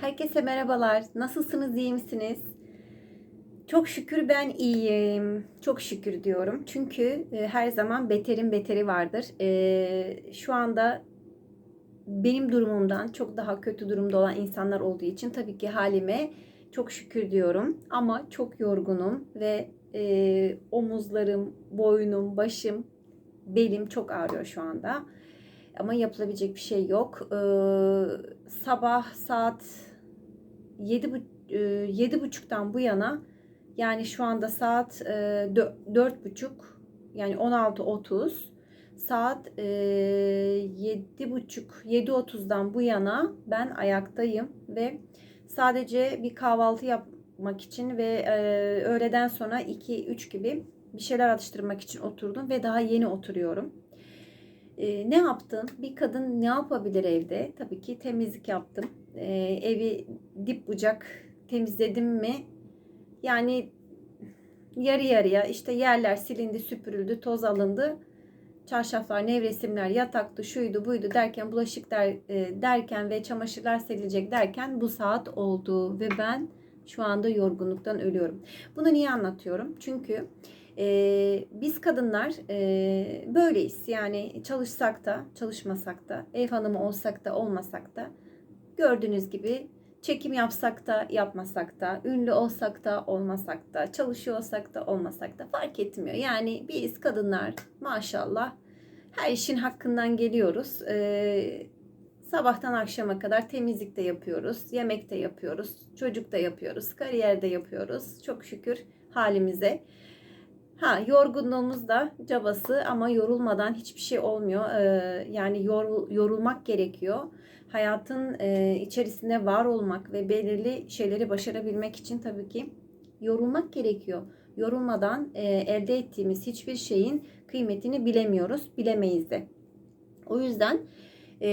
Herkese merhabalar. Nasılsınız, iyi misiniz? Çok şükür ben iyiyim. Çok şükür diyorum. Çünkü e, her zaman beterin beteri vardır. E, şu anda benim durumumdan çok daha kötü durumda olan insanlar olduğu için tabii ki halime çok şükür diyorum. Ama çok yorgunum ve e, omuzlarım, boynum, başım, belim çok ağrıyor şu anda. Ama yapılabilecek bir şey yok. Ee, sabah saat yedi, bu- e, yedi buçuktan bu yana yani şu anda saat e, dö- dört buçuk yani 16.30 saat e, yedi buçuk yedi otuzdan bu yana ben ayaktayım ve sadece bir kahvaltı yapmak için ve öğleden sonra 2-3 gibi bir şeyler atıştırmak için oturdum ve daha yeni oturuyorum. Ee, ne yaptım? Bir kadın ne yapabilir evde? Tabii ki temizlik yaptım. Ee, evi dip bucak temizledim mi? Yani yarı yarıya işte yerler silindi, süpürüldü, toz alındı. Çarşaflar, nevresimler, yataktı, şuydu, buydu derken bulaşık der, e, derken ve çamaşırlar serilecek derken bu saat oldu ve ben şu anda yorgunluktan ölüyorum. Bunu niye anlatıyorum? Çünkü ee, biz kadınlar e, böyleyiz. Yani çalışsak da, çalışmasak da, ev hanımı olsak da, olmasak da gördüğünüz gibi çekim yapsak da, yapmasak da, ünlü olsak da, olmasak da, çalışıyor olsak da, olmasak da fark etmiyor. Yani biz kadınlar maşallah her işin hakkından geliyoruz. Ee, sabahtan akşama kadar temizlik de yapıyoruz, yemek de yapıyoruz, çocuk da yapıyoruz, kariyer de yapıyoruz. Çok şükür halimize. Ha yorgunluğumuz da cabası ama yorulmadan hiçbir şey olmuyor. Ee, yani yorul, yorulmak gerekiyor. Hayatın e, içerisinde var olmak ve belirli şeyleri başarabilmek için tabii ki yorulmak gerekiyor. Yorulmadan e, elde ettiğimiz hiçbir şeyin kıymetini bilemiyoruz, bilemeyiz de. O yüzden e,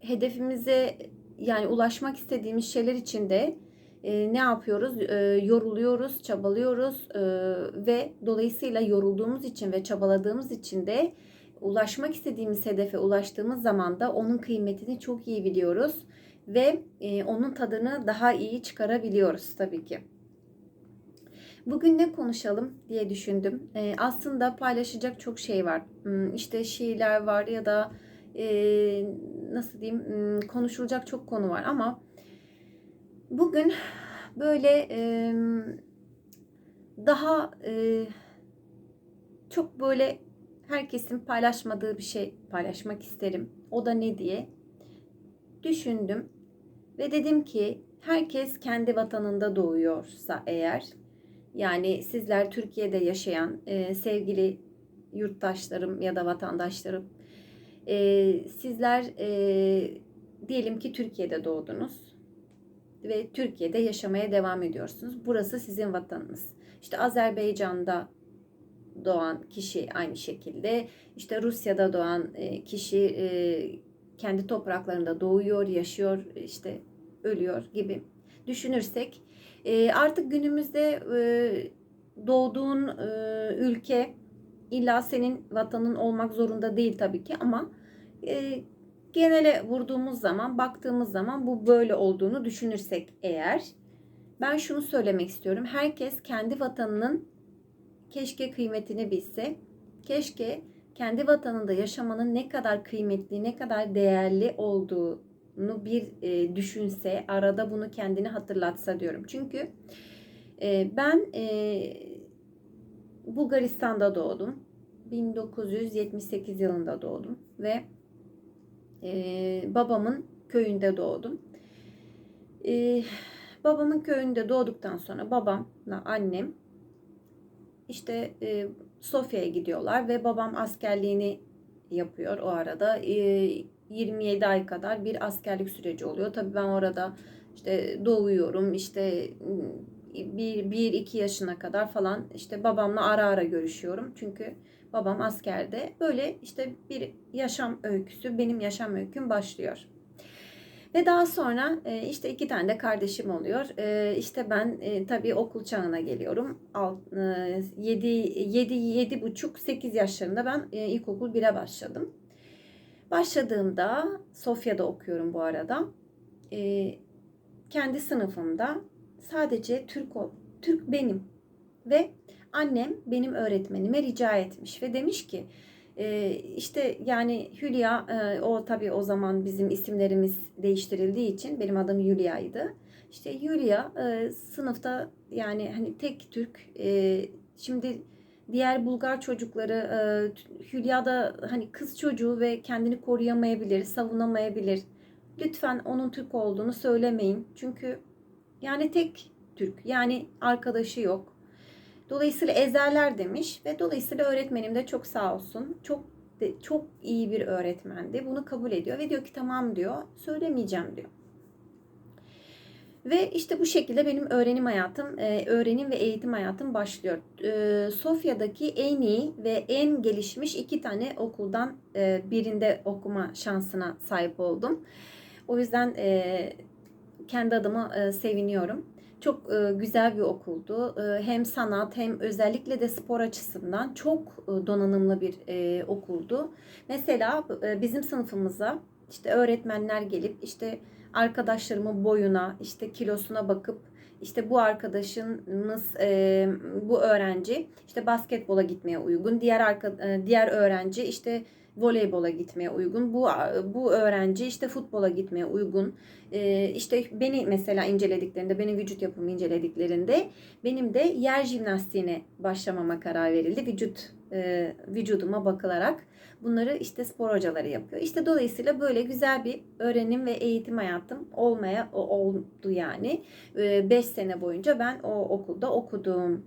hedefimize yani ulaşmak istediğimiz şeyler için de e, ne yapıyoruz? E, yoruluyoruz, çabalıyoruz e, ve dolayısıyla yorulduğumuz için ve çabaladığımız için de ulaşmak istediğimiz hedefe ulaştığımız zaman da onun kıymetini çok iyi biliyoruz ve e, onun tadını daha iyi çıkarabiliyoruz tabii ki. Bugün ne konuşalım diye düşündüm. E, aslında paylaşacak çok şey var. Hmm, İşte şiirler var ya da e, nasıl diyeyim hmm, konuşulacak çok konu var ama Bugün böyle e, daha e, çok böyle herkesin paylaşmadığı bir şey paylaşmak isterim. O da ne diye düşündüm ve dedim ki herkes kendi vatanında doğuyorsa eğer yani sizler Türkiye'de yaşayan e, sevgili yurttaşlarım ya da vatandaşlarım e, sizler e, diyelim ki Türkiye'de doğdunuz ve Türkiye'de yaşamaya devam ediyorsunuz. Burası sizin vatanınız. İşte Azerbaycan'da doğan kişi aynı şekilde, işte Rusya'da doğan e, kişi e, kendi topraklarında doğuyor, yaşıyor, işte ölüyor gibi düşünürsek e, artık günümüzde doğduğun ülke illa senin vatanın olmak zorunda değil tabii ki ama genele vurduğumuz zaman, baktığımız zaman bu böyle olduğunu düşünürsek eğer ben şunu söylemek istiyorum. Herkes kendi vatanının keşke kıymetini bilse. Keşke kendi vatanında yaşamanın ne kadar kıymetli, ne kadar değerli olduğunu bir e, düşünse, arada bunu kendini hatırlatsa diyorum. Çünkü e, ben e, Bulgaristan'da doğdum. 1978 yılında doğdum ve e, babamın köyünde doğdum. E, babamın köyünde doğduktan sonra babamla annem işte e, Sofya'ya gidiyorlar ve babam askerliğini yapıyor o arada. E, 27 ay kadar bir askerlik süreci oluyor. Tabii ben orada işte doğuyorum işte bir, bir iki yaşına kadar falan işte babamla ara ara görüşüyorum. Çünkü babam askerde. Böyle işte bir yaşam öyküsü, benim yaşam öyküm başlıyor. Ve daha sonra e, işte iki tane de kardeşim oluyor. E, işte ben e, tabii okul çağına geliyorum. 7, 7, 7 buçuk, 8 yaşlarında ben ilkokul 1'e başladım. Başladığımda, Sofya'da okuyorum bu arada. kendi sınıfımda sadece Türk ol, Türk benim ve annem benim öğretmenime rica etmiş ve demiş ki e, işte yani Hülya e, o tabii o zaman bizim isimlerimiz değiştirildiği için benim adım Hülya'ydı. İşte Hülya e, sınıfta yani hani tek Türk e, şimdi diğer Bulgar çocukları Hülya da hani kız çocuğu ve kendini koruyamayabilir, savunamayabilir. Lütfen onun Türk olduğunu söylemeyin. Çünkü yani tek Türk. Yani arkadaşı yok. Dolayısıyla ezerler demiş ve dolayısıyla öğretmenim de çok sağ olsun. Çok çok iyi bir öğretmendi. Bunu kabul ediyor ve diyor ki tamam diyor. Söylemeyeceğim diyor. Ve işte bu şekilde benim öğrenim hayatım, e, öğrenim ve eğitim hayatım başlıyor. E, Sofya'daki en iyi ve en gelişmiş iki tane okuldan e, birinde okuma şansına sahip oldum. O yüzden kendi adıma seviniyorum. Çok güzel bir okuldu. Hem sanat hem özellikle de spor açısından çok donanımlı bir okuldu. Mesela bizim sınıfımıza işte öğretmenler gelip işte arkadaşlarımın boyuna, işte kilosuna bakıp işte bu arkadaşımız, e, bu öğrenci işte basketbola gitmeye uygun. Diğer arka, e, diğer öğrenci işte voleybola gitmeye uygun. Bu bu öğrenci işte futbola gitmeye uygun. Ee, işte beni mesela incelediklerinde, benim vücut yapımı incelediklerinde benim de yer jimnastiğine başlamama karar verildi. Vücut e, vücuduma bakılarak bunları işte spor hocaları yapıyor. İşte dolayısıyla böyle güzel bir öğrenim ve eğitim hayatım olmaya oldu yani. 5 ee, sene boyunca ben o okulda okudum.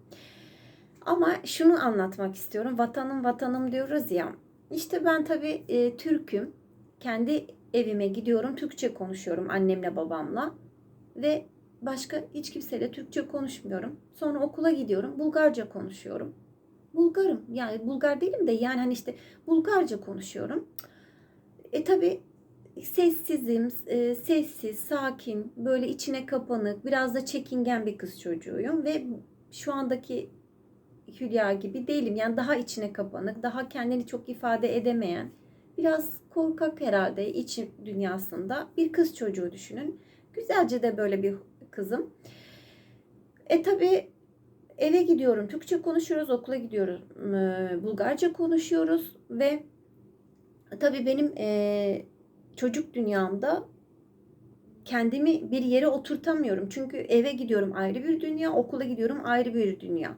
Ama şunu anlatmak istiyorum. Vatanım vatanım diyoruz ya. İşte ben tabii e, Türk'üm. Kendi evime gidiyorum. Türkçe konuşuyorum annemle babamla. Ve başka hiç kimseyle Türkçe konuşmuyorum. Sonra okula gidiyorum. Bulgarca konuşuyorum. Bulgarım. Yani Bulgar değilim de yani hani işte Bulgarca konuşuyorum. E tabi sessizim, e, sessiz, sakin, böyle içine kapanık, biraz da çekingen bir kız çocuğuyum ve şu andaki Hülya gibi değilim. Yani daha içine kapanık, daha kendini çok ifade edemeyen, biraz korkak herhalde iç dünyasında bir kız çocuğu düşünün. Güzelce de böyle bir kızım. E tabi eve gidiyorum, Türkçe konuşuyoruz, okula gidiyoruz, Bulgarca konuşuyoruz ve tabi benim e, çocuk dünyamda kendimi bir yere oturtamıyorum. Çünkü eve gidiyorum ayrı bir dünya, okula gidiyorum ayrı bir dünya.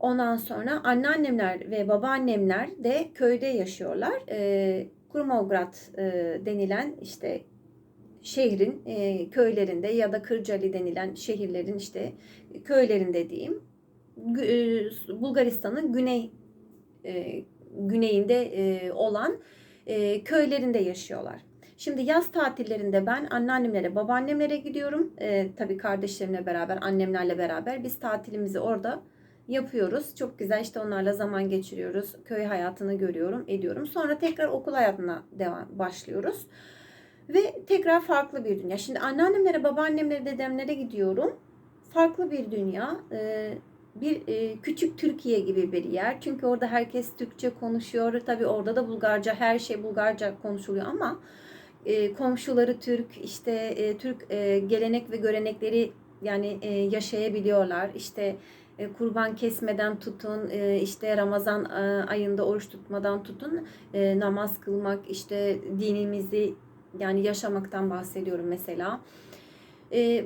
Ondan sonra anneannemler ve babaannemler de köyde yaşıyorlar. E, Kurmovgrad e, denilen işte şehrin e, köylerinde ya da Kırcali denilen şehirlerin işte köylerinde diyeyim. E, Bulgaristan'ın güney e, güneyinde e, olan e, köylerinde yaşıyorlar. Şimdi yaz tatillerinde ben anneannemlere, babaannemlere gidiyorum. E, tabii kardeşlerimle beraber, annemlerle beraber biz tatilimizi orada yapıyoruz. Çok güzel işte onlarla zaman geçiriyoruz. Köy hayatını görüyorum, ediyorum. Sonra tekrar okul hayatına devam başlıyoruz. Ve tekrar farklı bir dünya. Şimdi anneannemlere, babaannemlere, dedemlere gidiyorum. Farklı bir dünya. Ee, bir e, küçük Türkiye gibi bir yer. Çünkü orada herkes Türkçe konuşuyor. Tabii orada da Bulgarca, her şey Bulgarca konuşuluyor ama e, komşuları Türk, işte e, Türk gelenek ve görenekleri yani yaşayabiliyorlar. İşte e, kurban kesmeden tutun, e, işte Ramazan e, ayında oruç tutmadan tutun, namaz kılmak, işte dinimizi yani yaşamaktan bahsediyorum mesela.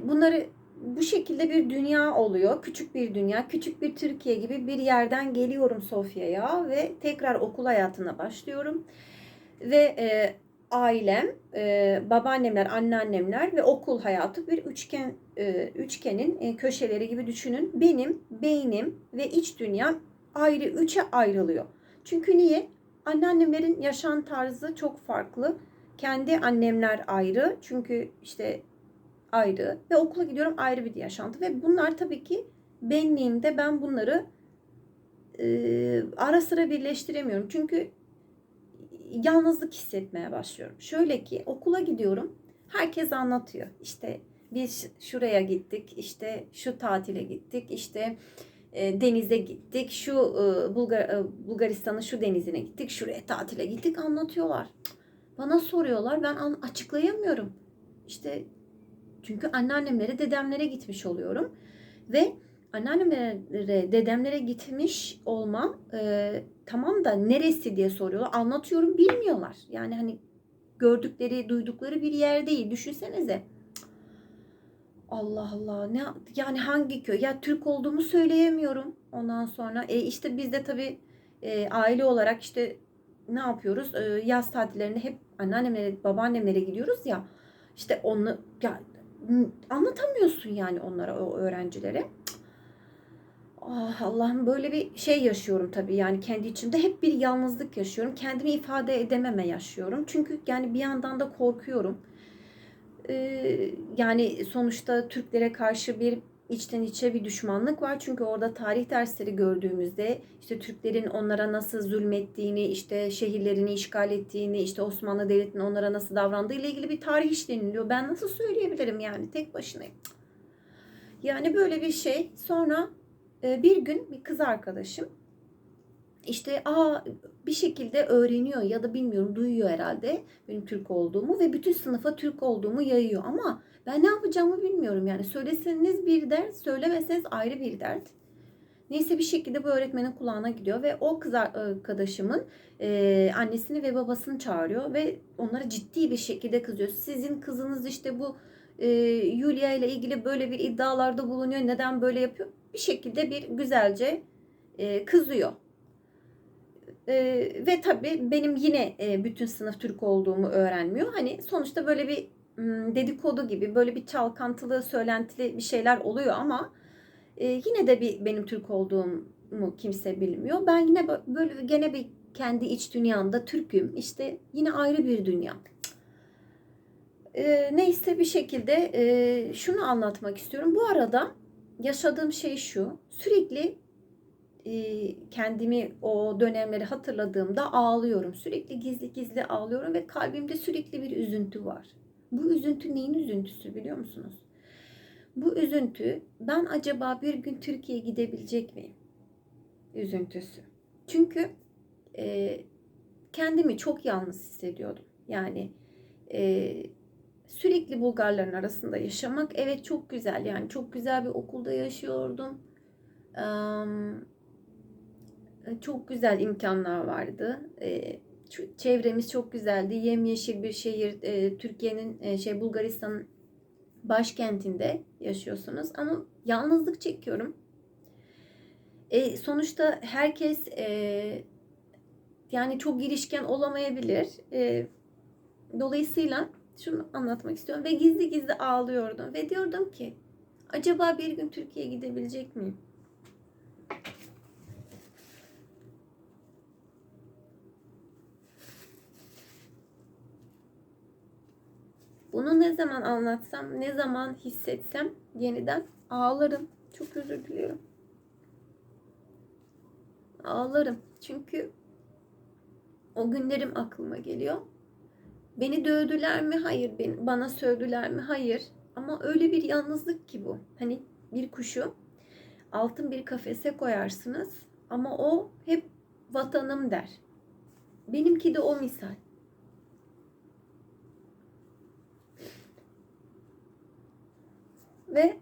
Bunları bu şekilde bir dünya oluyor. Küçük bir dünya, küçük bir Türkiye gibi bir yerden geliyorum Sofya'ya ve tekrar okul hayatına başlıyorum. Ve ailem, e, babaannemler, anneannemler ve okul hayatı bir üçgen e, üçgenin e, köşeleri gibi düşünün. Benim beynim ve iç dünyam ayrı üçe ayrılıyor. Çünkü niye? Anneannemlerin yaşam tarzı çok farklı. Kendi annemler ayrı. Çünkü işte ayrı ve okula gidiyorum ayrı bir yaşantı ve bunlar tabii ki benliğimde ben bunları e, ara sıra birleştiremiyorum. Çünkü yalnızlık hissetmeye başlıyorum. Şöyle ki okula gidiyorum. Herkes anlatıyor. İşte biz şuraya gittik. işte şu tatile gittik. işte e, denize gittik. Şu e, Bulgar e, Bulgaristan'ın şu denizine gittik. Şuraya tatile gittik anlatıyorlar. Bana soruyorlar. Ben açıklayamıyorum. İşte Çünkü anneannemlere, dedemlere gitmiş oluyorum. Ve anneannemlere, dedemlere gitmiş olmam e, tamam da neresi diye soruyorlar. Anlatıyorum bilmiyorlar. Yani hani gördükleri, duydukları bir yer değil. Düşünsenize. Allah Allah. Ne yani hangi köy? Ya Türk olduğumu söyleyemiyorum. Ondan sonra e işte biz de tabii e, aile olarak işte ne yapıyoruz? E, yaz tatillerinde hep anneannemlere, babaannemlere gidiyoruz ya. İşte onu ya anlatamıyorsun yani onlara o öğrencilere. Ah Allah'ım böyle bir şey yaşıyorum tabii yani kendi içimde hep bir yalnızlık yaşıyorum. Kendimi ifade edememe yaşıyorum. Çünkü yani bir yandan da korkuyorum. Ee, yani sonuçta Türklere karşı bir içten içe bir düşmanlık var. Çünkü orada tarih dersleri gördüğümüzde işte Türklerin onlara nasıl zulmettiğini, işte şehirlerini işgal ettiğini, işte Osmanlı Devleti'nin onlara nasıl davrandığı ile ilgili bir tarih işleniliyor. Ben nasıl söyleyebilirim yani tek başına? Yani böyle bir şey. Sonra bir gün bir kız arkadaşım işte aa bir şekilde öğreniyor ya da bilmiyorum duyuyor herhalde benim Türk olduğumu ve bütün sınıfa Türk olduğumu yayıyor ama ben ne yapacağımı bilmiyorum yani söyleseniz bir dert söylemeseniz ayrı bir dert. Neyse bir şekilde bu öğretmenin kulağına gidiyor ve o kız arkadaşımın e, annesini ve babasını çağırıyor ve onlara ciddi bir şekilde kızıyor. Sizin kızınız işte bu e, Yulia ile ilgili böyle bir iddialarda bulunuyor. Neden böyle yapıyor? Bir şekilde bir güzelce e, kızıyor. E, ve tabii benim yine e, bütün sınıf Türk olduğumu öğrenmiyor. Hani sonuçta böyle bir dedikodu gibi böyle bir çalkantılı, söylentili bir şeyler oluyor ama e, yine de bir benim Türk olduğumu kimse bilmiyor. Ben yine bö- böyle gene bir kendi iç dünyamda Türk'üm. İşte yine ayrı bir dünya. E, neyse bir şekilde e, şunu anlatmak istiyorum. Bu arada yaşadığım şey şu. Sürekli e, kendimi o dönemleri hatırladığımda ağlıyorum. Sürekli gizli gizli ağlıyorum ve kalbimde sürekli bir üzüntü var. Bu üzüntü neyin üzüntüsü biliyor musunuz? Bu üzüntü ben acaba bir gün Türkiye'ye gidebilecek miyim? Üzüntüsü. Çünkü e, kendimi çok yalnız hissediyordum. Yani e, sürekli Bulgarların arasında yaşamak evet çok güzel. Yani çok güzel bir okulda yaşıyordum. Em, çok güzel imkanlar vardı. E, çevremiz çok güzeldi. Yemyeşil bir şehir. E, Türkiye'nin e, şey Bulgaristan'ın başkentinde yaşıyorsunuz ama yalnızlık çekiyorum. E, sonuçta herkes e, yani çok girişken olamayabilir. E, dolayısıyla şunu anlatmak istiyorum ve gizli gizli ağlıyordum ve diyordum ki acaba bir gün Türkiye'ye gidebilecek miyim? Bunu ne zaman anlatsam, ne zaman hissetsem yeniden ağlarım. Çok özür diliyorum. Ağlarım. Çünkü o günlerim aklıma geliyor. Beni dövdüler mi? Hayır. Bana sövdüler mi? Hayır. Ama öyle bir yalnızlık ki bu. Hani bir kuşu altın bir kafese koyarsınız ama o hep vatanım der. Benimki de o misal. Ve